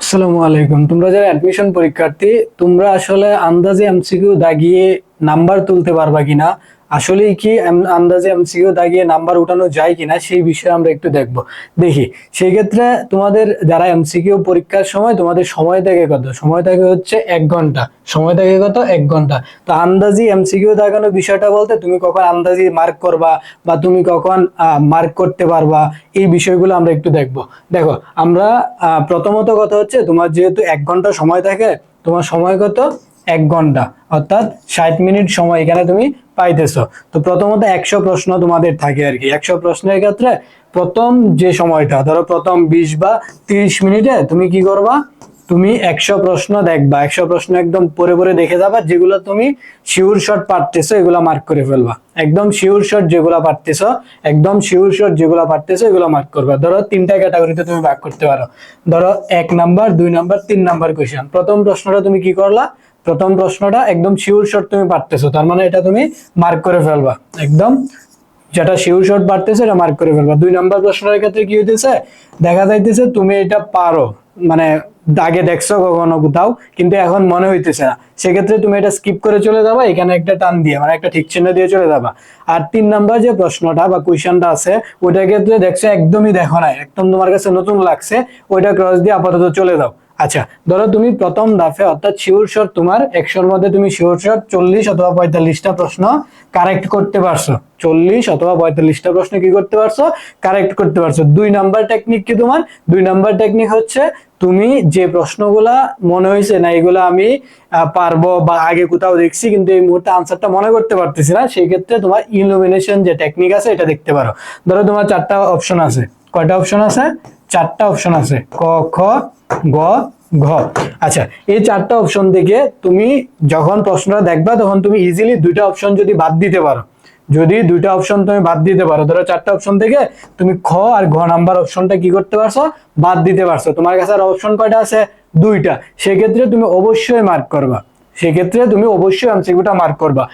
আসসালামু আলাইকুম। তোমরা যারা অ্যাডমিশন পরীক্ষার্থী, তোমরা আসলে আন্দাজে এমসিকিউ দাগিয়ে নাম্বার তুলতে পারবা কিনা? আসলে কি আন্দাজে এমসিকিউ দাগিয়ে নাম্বার উঠানো যায় কিনা সেই বিষয়ে আমরা একটু দেখব। দেখি সেই ক্ষেত্রে তোমাদের যারা এমসিকিউ পরীক্ষার সময় তোমাদের সময় থাকে কত? সময় থাকে হচ্ছে এক ঘণ্টা। সময় থাকে কত? এক ঘণ্টা। তো আন্দাজি এমসিকিউ দাগানোর বিষয়টা বলতে তুমি কখন আন্দাজি মার্ক করবা বা তুমি কখন মার্ক করতে পারবা, এই বিষয়গুলো আমরা একটু দেখব। দেখো, আমরা প্রথমত কথা হচ্ছে তোমার যেহেতু এক ঘণ্টা সময় থাকে, তোমার সময় কত? এক ঘণ্টা, অর্থাৎ ষাট মিনিট সময় এখানে তুমি পাইতেছো। তো প্রথমত একশো প্রশ্ন তোমাদের থাকে আর কি। একশো প্রশ্নের ক্ষেত্রে প্রথম যে সময়টা, ধরো প্রথম বিশ বা তিরিশ মিনিটে তুমি কি করবা? তুমি একশো প্রশ্ন দেখবা। একশো প্রশ্ন একদম পরে পরে দেখে যাবা, যেগুলো তুমি শিওর শট পারতেছো, এগুলো মার্ক করে ফেলবা। একদম শিওর শট যেগুলো পারতেছো, একদম শিওর শট যেগুলো পারতেছো, এগুলো মার্ক করবা। ধরো তিনটা ক্যাটাগরিতে তুমি ভাগ করতে পারো। ধরো এক নাম্বার দুই নাম্বার তিন নাম্বার কোয়েশন প্রথম প্রশ্নটা তুমি কি করলা? প্রথম প্রশ্নটা একদম শিওর শট তুমি পারতেছো, তার মানে এটা তুমি মার্ক করে ফেলবা। একদম? যেটা শিওর শট পারতেছে, এটা মার্ক করে ফেলবা। দুই নাম্বার প্রশ্নের ক্ষেত্রে কি হইতেছে? দেখা যাইতেছে তুমি এটা পারো। মানে আগে দেখছ কখনো কোথাও, কিন্তু এখন মনে হইতেছে না। সেক্ষেত্রে তুমি এটা স্কিপ করে চলে যাবা, এখানে একটা টান দিয়ে মানে একটা ঠিক চিহ্ন দিয়ে চলে যাবা। আর তিন নাম্বার যে প্রশ্নটা বা কোয়েশনটা আছে, ওইটার ক্ষেত্রে দেখছ একদমই দেখো না একদম তোমার কাছে নতুন লাগছে, ওইটা ক্রস দিয়ে আপাতত চলে যাও। আচ্ছা ধরো তুমি প্রথম দাফে অর্থাৎ শিওর শট তোমার একশোর মধ্যে তুমি শিওর শট চল্লিশ অথবা পঁয়তাল্লিশটা প্রশ্ন কারেক্ট করতে পারছ। চল্লিশ অথবা পঁয়তাল্লিশটা প্রশ্ন কি করতে পারছ? কারেক্ট করতে পারছ। দুই নাম্বার টেকনিক কি তোমার? দুই নাম্বার টেকনিক হচ্ছে তুমি যে প্রশ্নগুলা মনে হয়েছে না, এগুলো আমি পারব বা আগে কোথাও দেখছি, কিন্তু এই মুহূর্তে আনসারটা মনে করতে পারতেছি না, সেই ক্ষেত্রে তোমার ইলুমিনেশন যে টেকনিক আছে, এটা দেখতে পারো। ধরো তোমার চারটা অপশন আছে। কয়টা অপশন আছে? চারটা অপশন আছে। ক, খ, গ, ঘ। আচ্ছা এই চারটা অপশন থেকে তুমি যখন প্রশ্নটা দেখবা, তখন তুমি ইজিলি দুইটা অপশন যদি বাদ দিতে পারো। যদি দুইটা অপশন তুমি বাদ দিতে পারো, ধরো চারটা অপশন থেকে তুমি খ আর ঘ নাম্বার অপশনটা কি করতে পারছ? বাদ দিতে পারছ। তোমার কাছে আর অপশন কয়টা আছে? দুইটা। সেক্ষেত্রে তুমি অবশ্যই মার্ক করবা। সেক্ষেত্রে তুমি অবশ্যই এমসিকিউটা মার্ক করবা।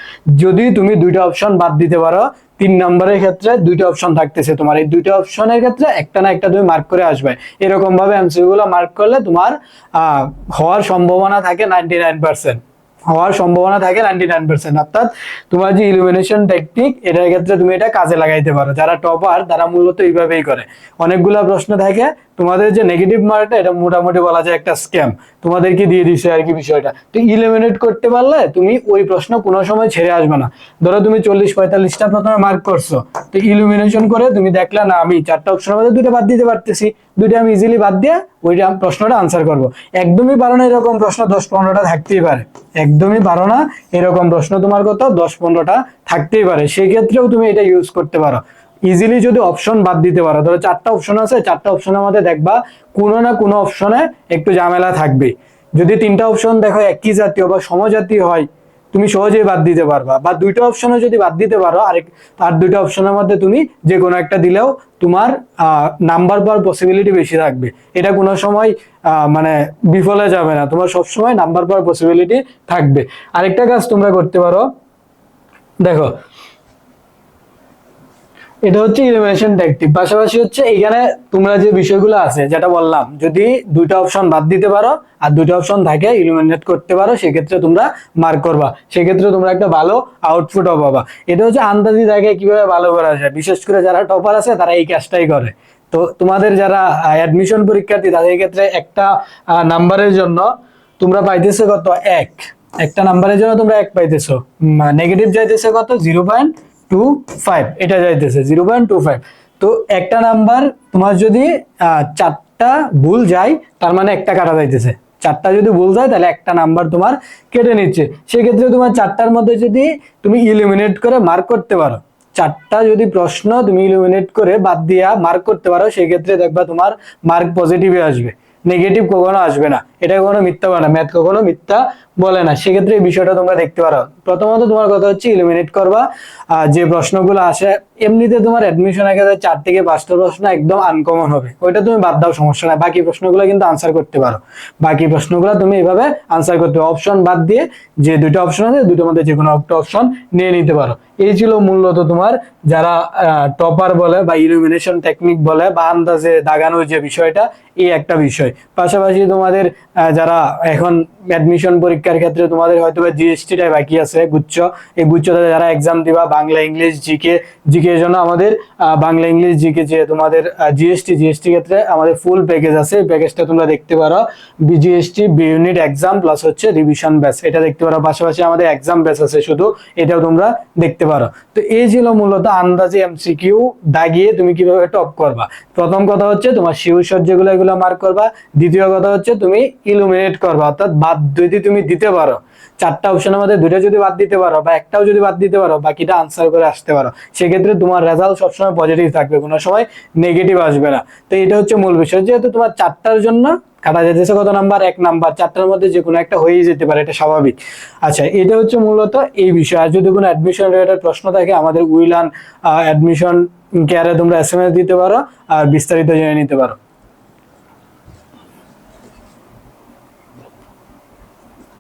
যদি তুমি দুইটা অপশন বাদ দিতে পারো, তিন নম্বরের ক্ষেত্রে দুইটা অপশন থাকতেছে তোমার। এই দুইটা অপশনের ক্ষেত্রে একটা না একটা তুমি মার্ক করে আসবে। এরকম ভাবে এমসিকিউ গুলো মার্ক করলে তোমার হওয়ার সম্ভাবনা থাকে নাইনটি নাইন পার্সেন্ট হওয়ার সম্ভাবনা থাকে নাইনটি নাইন পার্সেন্ট অর্থাৎ তোমার যে ইলুমিনেশন টেকনিক এটার ক্ষেত্রে তুমি এটা কাজে লাগাইতে পারো। যারা টপার তারা মূলত এইভাবেই করে। অনেকগুলা প্রশ্ন থাকে তোমাদের যে নেগেটিভ মার্কটা এটা মোটামুটি বলা যায় একটা স্ক্যাম তোমাদেরকে দিয়ে দিছে আর কি বিষয়টা? তো ইলিমিনেট করতে পারলে তুমি ওই প্রশ্ন কোনো সময় ছেড়ে আসবে না। ধরো তুমি চল্লিশ পঁয়তাল্লিশটা প্রথমে মার্ক করছ। তো ইলুমিনেশন করে তুমি দেখলে, না, আমি চারটা অপশনের মধ্যে দুটো বাদ দিতে পারতেছি। দুইটা আমি ইজিলি বাদ দিয়ে ওইটা প্রশ্নটা আনসার করব। একদমই পারো না এরকম প্রশ্ন, দশ পনেরোটা থাকতেই পারে। একদমই পারো না এরকম প্রশ্ন তোমার কত? দশ পনেরোটা থাকতেই পারে। সেই ক্ষেত্রেও তুমি এটা ইউজ করতে পারো। ইজিলি যদি অপশন বাদ দিতে পারো, ধরো চারটা অপশন আছে, চারটা অপশনের মধ্যে দেখবা কোনো না কোনো অপশনে একটু ঝামেলা থাকবে যদি তিনটা অপশন দেখো একই জাতীয় বা সমজাতীয় হয়, তুমি সহজেই বাদ দিতে পারবা। বা দুইটা অপশনে যদি বাদ দিতে পারো, আরেক আর দুইটা অপশনের মধ্যে তুমি যে কোনো একটা দিলেও তোমার নাম্বার পাওয়ার পসিবিলিটি বেশি থাকবে। এটা কোনো সময় মানে বিফলে যাবে না। তোমার সবসময় নাম্বার পাওয়ার পসিবিলিটি থাকবে। আরেকটা কাজ তোমরা করতে পারো, দেখো এটা হচ্ছে ইলিমিনেশন টেকটিক পাশাপাশি হচ্ছে এখানে তোমরা যে বিষয়গুলো আছে, যেটা বললাম, যদি দুইটা অপশন বাদ দিতে পারো আর দুইটা অপশন থাকে ইলিমিনেট করতে পারো, সেক্ষেত্রে তোমরা মার্ক করবা। সেক্ষেত্রে তোমরা একটা ভালো আউটপুটও পাবা। এটা হচ্ছে আন্দাজি জায়গায় কীভাবে ভালো করা যায়। বিশেষ করে যারা টপার আছে, তারা এই কাজটাই করে। তো তোমাদের যারা অ্যাডমিশন পরীক্ষার্থী, তাদের ক্ষেত্রে একটা নাম্বারের জন্য তোমরা পাইতেছো কত? এক। একটা নাম্বারের জন্য তোমরা এক পাইতেছো। নেগেটিভ যাইতেছে কত? জিরো পয়েন্ট টু ফাইভ এটা যাইতেছে জিরো পয়েন্ট টু ফাইভ তো একটা নাম্বার তোমার যদি চারটা ভুল যায়, তার মানে একটা কাটা যাইতেছে। চারটা যদি ভুল যায়, তাহলে একটা নাম্বার তোমার কেটে নিচ্ছে। সেক্ষেত্রে তোমার চারটার মধ্যে যদি তুমি ইলিমিনেট করে মার্ক করতে পারো। চারটা যদি প্রশ্ন তুমি ইলিমিনেট করে বাদ দিয়া মার্ক করতে পারো, সেক্ষেত্রে দেখবা তোমার মার্ক পজিটিভে আসবে। নেগেটিভ কখনো আসবে না। এটা কখনো মিথ্যা বলে না। ম্যাথ কখনো মিথ্যা বলে না। সেক্ষেত্রে এই বিষয়টা তোমরা দেখতে পারো। প্রথমত তোমার কথা হচ্ছে ইলিমিনেট করবা। যে প্রশ্নগুলো আসে এমনিতে তোমার অ্যাডমিশন একেবারে চার থেকে পাঁচটা প্রশ্ন একদম আনকমন হবে। ওইটা তুমি বাদ দাও, সমস্যা নাই। বাকি প্রশ্নগুলো কিন্তু আনসার করতে পারো। বাকি প্রশ্নগুলো তুমি এইভাবে আনসার করতে পারো। অপশন বাদ দিয়ে যে দুটো অপশন আছে দুটোর মধ্যে যে কোনো একটা অপশন নিয়ে নিতে পারো। এই ছিল মূলত তোমার যারা টপার বলে বা ইলুমিনেশন টেকনিক বলে বা আন্দাজে দাগানোর যে বিষয়টা, এই একটা বিষয়। পাশাপাশি তোমাদের যারা এখন অ্যাডমিশন পরীক্ষার ক্ষেত্রে তোমাদের হয়তো বা জিএসটিটাই বাকি আছে, গুচ্ছ। এই গুচ্ছতে যারা এক্সাম দিবা, বাংলা, ইংলিশ জিকে জিকে এর জন্য আমাদের বাংলা ইংলিশ জিকে যে তোমাদের জিএসটি জিএসটি ক্ষেত্রে আমাদের ফুল প্যাকেজ আছে। এই প্যাকেজটা তোমরা দেখতে পারো। BGST B unit exam plus হচ্ছে রিভিশন ব্যাচ এটা দেখতে পারো। পাশাপাশি আমাদের এক্সাম ব্যাচ আছে শুধু। এটাও তোমরা দেখতে পারো। তো এই ছিল মূলত আন্দাজে এমসিকিউ দাগিয়ে তুমি কীভাবে টপ করবা। প্রথম কথা হচ্ছে তোমার শিউসর যেগুলো এগুলো মার্ক করবা। দ্বিতীয় কথা হচ্ছে তুমি ইলুমিনেট করবা। অর্থাৎ বাদ যদি তুমি দিতে পারো, চারটা অপশনের মধ্যে দুটো যদি বাদ দিতে পারো বা একটাও যদি বাদ দিতে পারো, বাকিটা আনসার করে আসতে পারো, সেক্ষেত্রে তোমার রেজাল্ট সবসময় পজিটিভ থাকবে, কোনো সময় নেগেটিভ আসবে না। তো এটা হচ্ছে মূল বিষয়। যেহেতু তোমার চারটার জন্য কাটা যেতেছে কত নাম্বার এক নাম্বার চারটার মধ্যে যে কোনো একটা হয়েই যেতে পারে, এটা স্বাভাবিক। আচ্ছা এটা হচ্ছে মূলত এই বিষয়। আর যদি কোনো অ্যাডমিশন রিলেটেড প্রশ্ন থাকে, আমাদের উইলান অ্যাডমিশন কেয়ারে তোমরা এস দিতে পারো আর বিস্তারিত জেনে নিতে পারো।